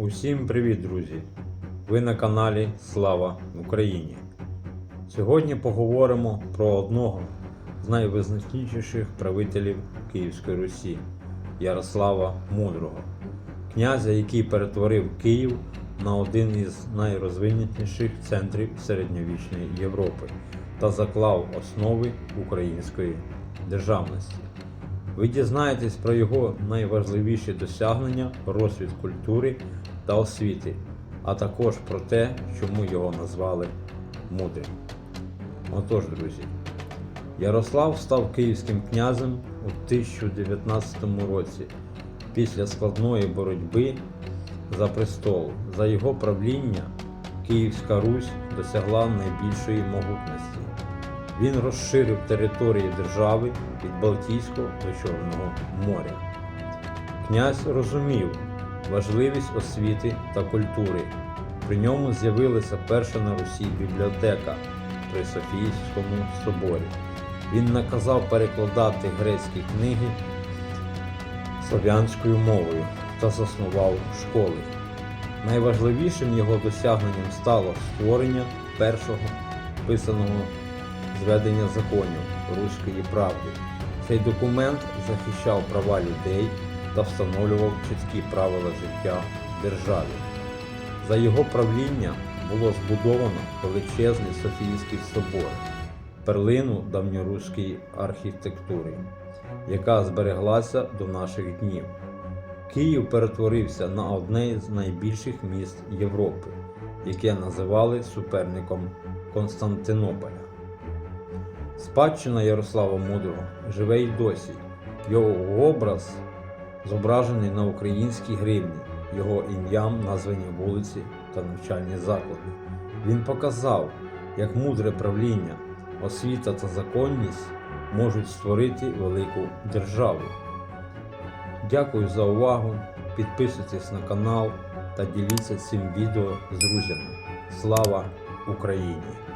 Усім привіт, друзі! Ви на каналі Слава Україні. Сьогодні поговоримо про одного з найвизначніших правителів Київської Русі Ярослава Мудрого, князя, який перетворив Київ на один із найрозвинутіших центрів середньовічної Європи та заклав основи української державності. Ви дізнаєтесь про його найважливіші досягнення, розсвіт культури та освіти, а також про те, чому його назвали мудрим. Отож, друзі, Ярослав став київським князем у 1019 році після складної боротьби за престол. За його правління Київська Русь досягла найбільшої могутності. Він розширив території держави від Балтійського до Чорного моря. Князь розумів важливість освіти та культури. При ньому з'явилася перша на Русі бібліотека при Софійському соборі. Він наказав перекладати грецькі книги слов'янською мовою та заснував школи. Найважливішим його досягненням стало створення першого писаного зведення законів Руської правди. Цей документ захищав права людей та встановлював чіткі правила життя державі. За його правління було збудовано величезний Софійський собор, перлину давньоруської архітектури, яка збереглася до наших днів. Київ перетворився на одне з найбільших міст Європи, яке називали суперником Константинополя. Спадщина Ярослава Мудрого живе й досі. Його образ зображений на українській гривні, його ім'ям названі вулиці та навчальні заклади. Він показав, як мудре правління, освіта та законність можуть створити велику державу. Дякую за увагу. Підписуйтесь на канал та діліться цим відео з друзями. Слава Україні!